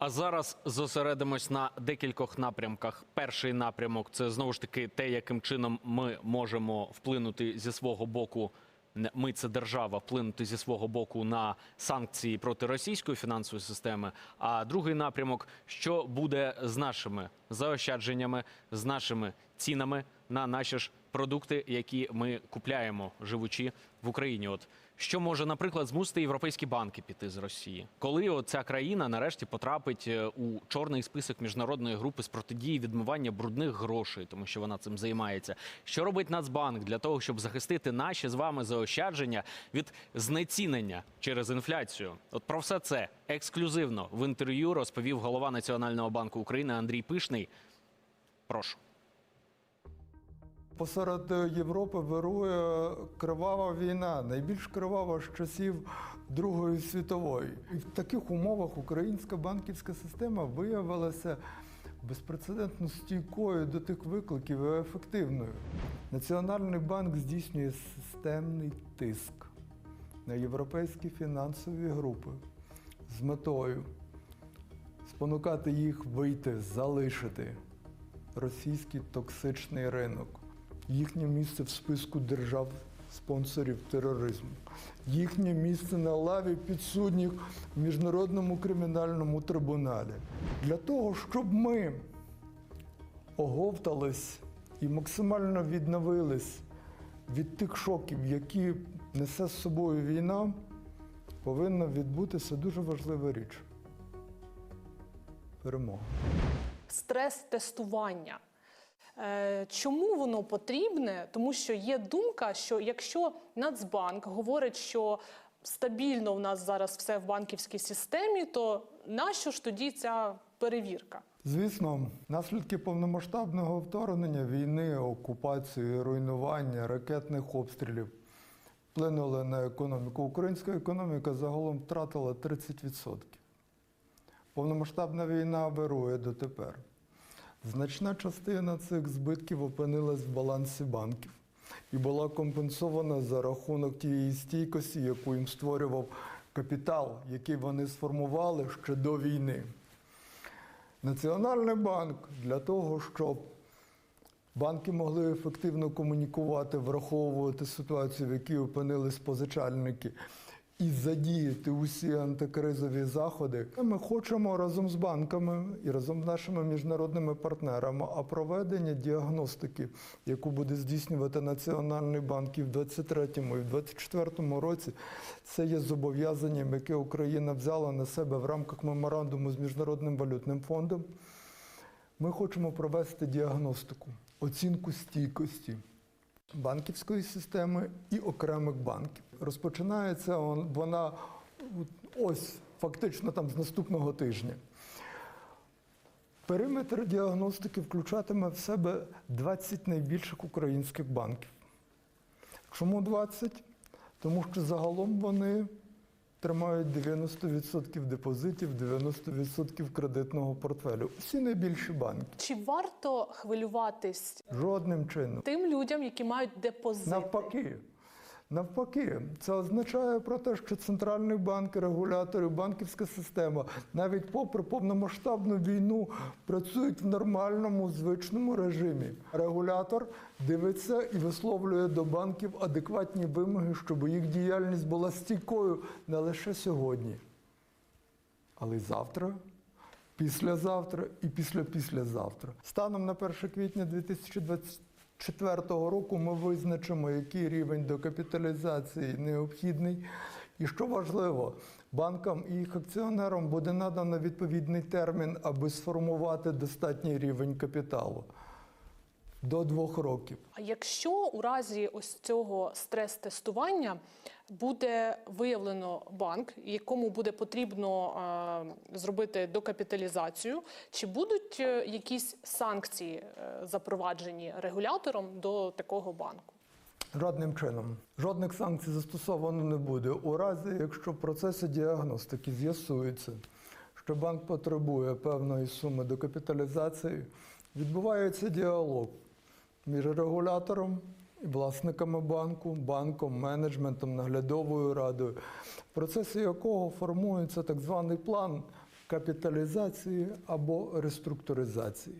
А зараз зосередимось на декількох напрямках. Перший напрямок це знову ж таки те, яким чином ми можемо вплинути зі свого боку. Ми це держава вплинути зі свого боку на санкції проти російської фінансової системи. А другий напрямок, що буде з нашими заощадженнями, з нашими цінами на наші ж продукти, які ми купляємо, живучи в Україні. От що може, наприклад, змусити європейські банки піти з Росії, коли ця країна нарешті потрапить е, у чорний список міжнародної групи з протидії відмивання брудних грошей, тому що вона цим займається. Що робить Нацбанк для того, щоб захистити наші з вами заощадження від знецінення через інфляцію? От про все це ексклюзивно в інтерв'ю розповів голова Національного банку України Андрій Пишний. Прошу. Посеред Європи вирує кривава війна, найбільш кривава з часів Другої світової. І в таких умовах українська банківська система виявилася безпрецедентно стійкою до тих викликів і ефективною. Національний банк здійснює системний тиск на європейські фінансові групи з метою спонукати їх вийти, залишити російський токсичний ринок, їхнє місце в списку держав спонсорів тероризму, їхнє місце на лаві підсудніх в міжнародному кримінальному трибуналі. Для того, щоб ми оговтались і максимально відновились від тих шоків, які несе з собою війна, повинна відбутися дуже важлива річ перемога. стрес-тестування. Е, Чому воно потрібне? Тому що є думка, що якщо Нацбанк говорить, що стабільно в нас зараз все в банківській системі, то нащо ж тоді ця перевірка? Звісно, наслідки повномасштабного вторгнення, війни, окупації, руйнування, ракетних обстрілів вплинули на економіку. Українська економіка загалом втратила 30%. Повномасштабна війна вирує дотепер. Значна частина цих збитків опинилась в балансі банків і була компенсована за рахунок тієї стійкості, яку їм створював капітал, який вони сформували ще до війни. Національний банк для того, щоб банки могли ефективно комунікувати, враховувати ситуацію, в якій опинились позичальники, і задіяти усі антикризові заходи. Ми хочемо разом з банками і разом з нашими міжнародними партнерами, а проведення діагностики, яку буде здійснювати Національний банк і в 23-му, і в 24-му році, це є зобов'язанням, яке Україна взяла на себе в рамках меморандуму з Міжнародним валютним фондом. Ми хочемо провести діагностику, оцінку стійкості банківської системи і окремих банків. Розпочинається вона ось фактично там з наступного тижня. Периметр діагностики включатиме в себе 20 найбільших українських банків. Чому 20? Тому що загалом вони тримають 90% депозитів, 90% кредитного портфелю. Всі найбільші банки. Чи варто хвилюватись Жодним чином. тим людям, які мають депозити? Навпаки. Навпаки, це означає про те, що центральний банк, регулятори, банківська система, навіть попри повномасштабну війну, працюють в нормальному звичному режимі. Регулятор дивиться і висловлює до банків адекватні вимоги, щоб їх діяльність була стійкою не лише сьогодні, але й завтра, післязавтра і після-післязавтра. Станом на 1 квітня 2024 року ми визначимо, який рівень докапіталізації необхідний. І що важливо, банкам і їх акціонерам буде надано відповідний термін, аби сформувати достатній рівень капіталу до двох років. А якщо у разі ось цього стрес-тестування буде виявлено банк, якому буде потрібно е, зробити докапіталізацію, чи будуть е, якісь санкції е, запроваджені регулятором до такого банку? Жодним чином. Жодних санкцій застосовано не буде. У разі, якщо в процесі діагностики з'ясується, що банк потребує певної суми докапіталізації, відбувається діалог між регулятором і власниками банку, банком, менеджментом, наглядовою радою, в процесі якого формується так званий план капіталізації або реструктуризації.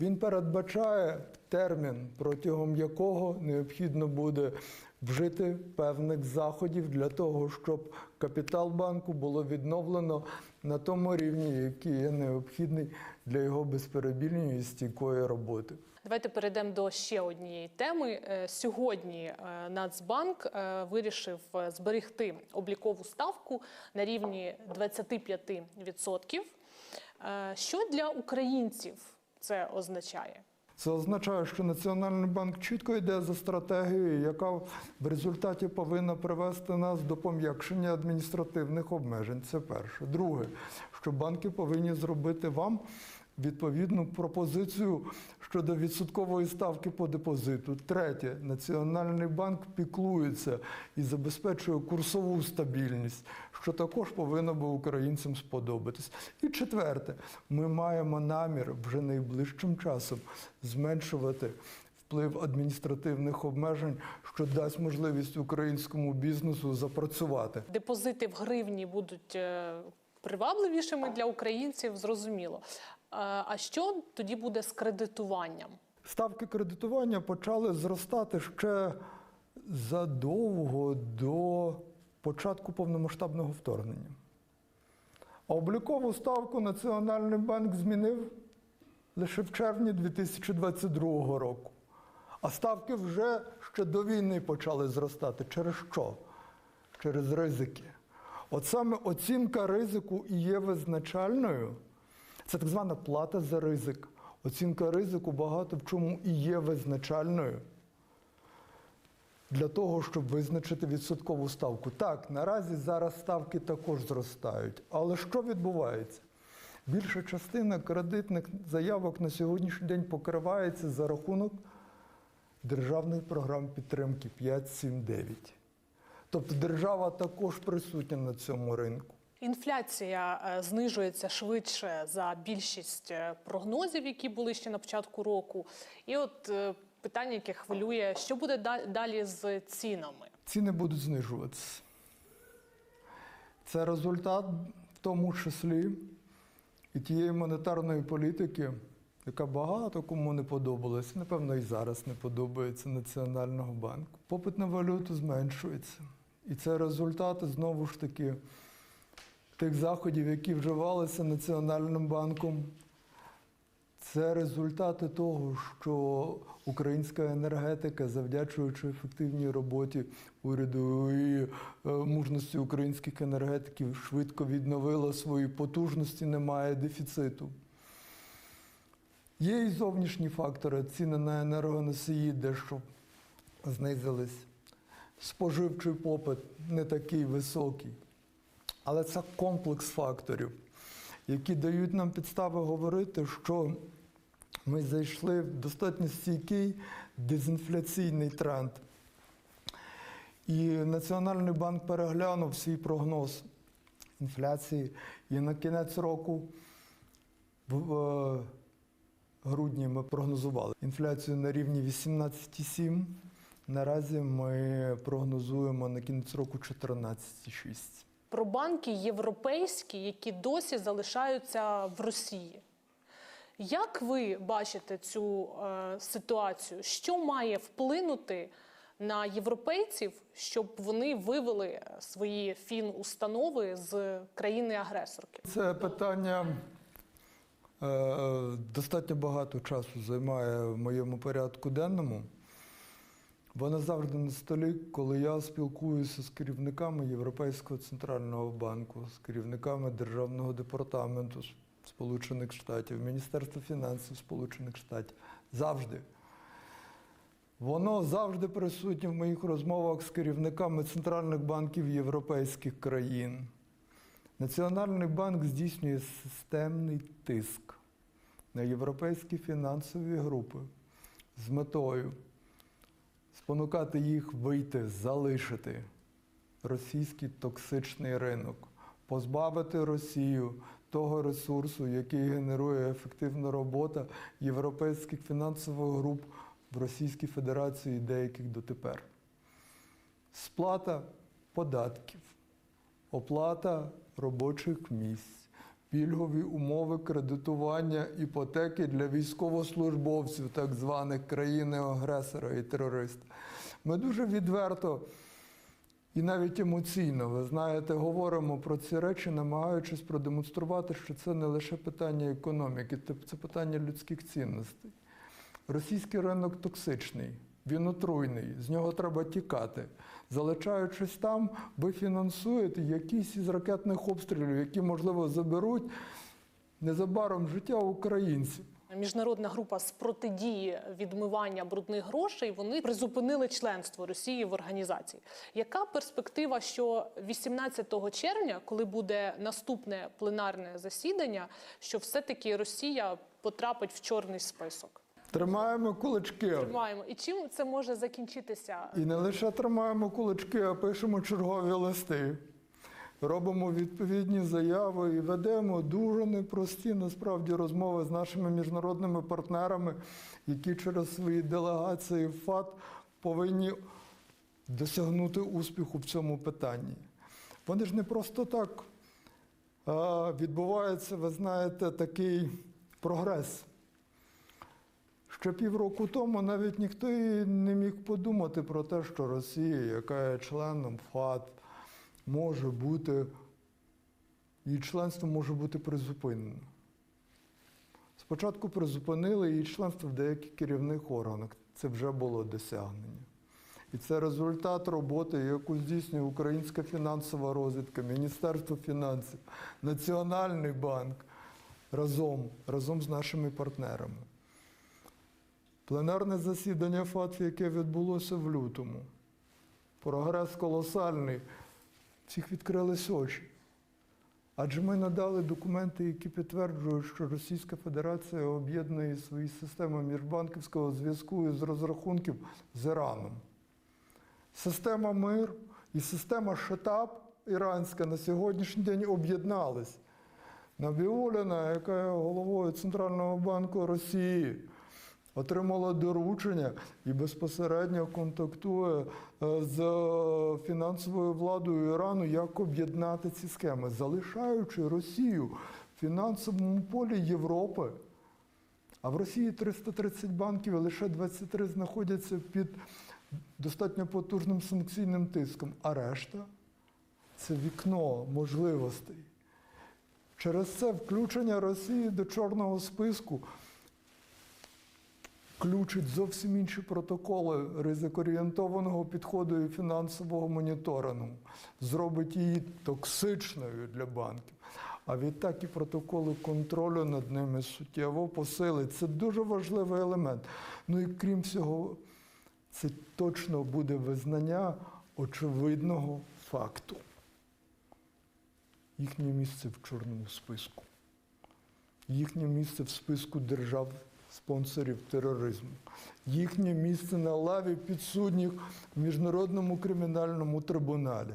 Він передбачає термін, протягом якого необхідно буде вжити певних заходів для того, щоб капітал банку було відновлено на тому рівні, який є необхідний для його безперебільної і стійкої роботи. Давайте перейдемо до ще однієї теми. Е, Сьогодні е, Нацбанк е, вирішив зберегти облікову ставку на рівні 25%. Е, Що для українців це означає? Це означає, що Національний банк чітко йде за стратегією, яка в результаті повинна привести нас до пом'якшення адміністративних обмежень. Це перше. Друге, що банки повинні зробити вам відповідну пропозицію щодо відсоткової ставки по депозиту. Третє, Національний банк піклується і забезпечує курсову стабільність, що також повинно би українцям сподобатись. І четверте, ми маємо намір вже найближчим часом зменшувати вплив адміністративних обмежень, що дасть можливість українському бізнесу запрацювати. Депозити в гривні будуть е, привабливішими для українців, зрозуміло. Е, А що тоді буде з кредитуванням? Ставки кредитування почали зростати ще задовго до початку повномасштабного вторгнення. А облікову ставку Національний банк змінив лише в червні 2022 року. А ставки вже ще до війни почали зростати. Через що? Через ризики. От саме оцінка ризику і є визначальною. Це так звана плата за ризик. Оцінка ризику багато в чому і є визначальною для того, щоб визначити відсоткову ставку. Так, наразі зараз ставки також зростають. Але що відбувається? Більша частина кредитних заявок на сьогоднішній день покривається за рахунок державних програм підтримки 5, 7, 9. Тобто держава також присутня на цьому ринку. Інфляція е, знижується швидше за більшість е, прогнозів, які були ще на початку року. І от е, питання, яке хвилює, що буде далі з цінами? ціни будуть знижуватися. Це результат в тому числі і тієї монетарної політики, яка багато кому не подобалася, напевно, і зараз не подобається Національного банку. Попит на валюту зменшується. І це результати знову ж таки тих заходів, які вживалися Національним банком. Це результати того, що українська енергетика, завдячуючи ефективній роботі уряду і е, мужності українських енергетиків, швидко відновила свої потужності, немає дефіциту. Є і зовнішні фактори, ціни на енергоносії дещо знизились. Споживчий попит не такий високий. Але це комплекс факторів, які дають нам підстави говорити, що ми зайшли в достатньо стійкий дезінфляційний тренд. І Національний банк переглянув свій прогноз інфляції. І на кінець року, в е, грудні, ми прогнозували інфляцію на рівні 18,7. Наразі ми прогнозуємо на кінець року 14,6. Про банки європейські, які досі залишаються в Росії. Як ви бачите цю е, ситуацію? Що має вплинути на європейців, щоб вони вивели свої фін-установи з країни-агресорки? Це питання е, достатньо багато часу займає в моєму порядку денному. Воно завжди на столі, коли я спілкуюся з керівниками Європейського центрального банку, з керівниками Державного департаменту Сполучених Штатів, Міністерства фінансів Сполучених Штатів. Завжди. Воно завжди присутнє в моїх розмовах з керівниками центральних банків європейських країн. Національний банк здійснює системний тиск на європейські фінансові групи з метою спонукати їх вийти, залишити російський токсичний ринок, позбавити Росію того ресурсу, який генерує ефективна робота європейських фінансових груп в Російській Федерації деяких дотепер. Сплата податків, оплата робочих місць, пільгові умови кредитування іпотеки для військовослужбовців так званих країни-агресора і терориста. Ми дуже відверто і навіть емоційно, ви знаєте, говоримо про ці речі, намагаючись продемонструвати, що це не лише питання економіки, це- питання людських цінностей. Російський ринок токсичний, він отруйний, з нього треба тікати. Залишаючись там, ви фінансуєте якісь із ракетних обстрілів, які, можливо, заберуть незабаром життя українців. Міжнародна група з протидії відмивання брудних грошей вони призупинили членство Росії в організації. Яка перспектива, що 18 червня, коли буде наступне пленарне засідання, що все-таки Росія потрапить в чорний список? Тримаємо кулачки. Тримаємо. І чим це може закінчитися? І не лише тримаємо кулачки, а пишемо чергові листи. Робимо відповідні заяви і ведемо дуже непрості насправді розмови з нашими міжнародними партнерами, які через свої делегації ФАТ повинні досягнути успіху в цьому питанні. Вони ж не просто так відбувається, ви знаєте, такий прогрес. Ще півроку тому навіть ніхто і не міг подумати про те, що Росія, яка є членом ФАТ, може бути, її членство може бути призупинено. Спочатку призупинили її членство в деяких керівних органах. Це вже було досягнення. І це результат роботи, яку здійснює Українська фінансова розвідка, Міністерство фінансів, Національний банк разом, разом з нашими партнерами. Пленарне засідання ФАТФ, яке відбулося в лютому. Прогрес колосальний. Всіх відкрились очі. Адже ми надали документи, які підтверджують, що Російська Федерація об'єднує свої системи міжбанківського зв'язку із розрахунків з Іраном. Система МИР і система ШЕТАП іранська на сьогоднішній день об'єднались. Набіуліна, яка є головою Центрального банку Росії, отримала доручення і безпосередньо контактує е, з фінансовою владою Ірану, як об'єднати ці схеми, залишаючи Росію в фінансовому полі Європи. А в Росії 330 банків, і лише 23 знаходяться під достатньо потужним санкційним тиском. А решта це вікно можливостей. Через це включення Росії до чорного списку включить зовсім інші протоколи ризикоорієнтованого підходу і фінансового моніторингу, зробить її токсичною для банків. А відтак і протоколи контролю над ними суттєво посилить. Це дуже важливий елемент. Ну і крім всього, це точно буде визнання очевидного факту. Їхнє місце в чорному списку. Їхнє місце в списку держав спонсорів тероризму. Їхнє місце на лаві підсудніх в Міжнародному кримінальному трибуналі.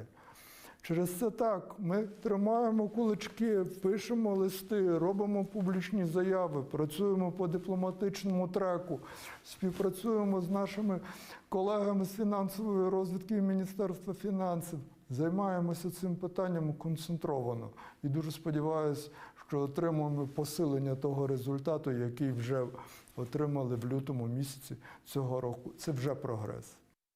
Через це так, ми тримаємо кулачки, пишемо листи, робимо публічні заяви, працюємо по дипломатичному треку, співпрацюємо з нашими колегами з фінансової розвідки і Міністерства фінансів. Займаємося цим питанням концентровано і дуже сподіваюся, що отримуємо посилення того результату, який вже отримали в лютому місяці цього року. Це вже прогрес.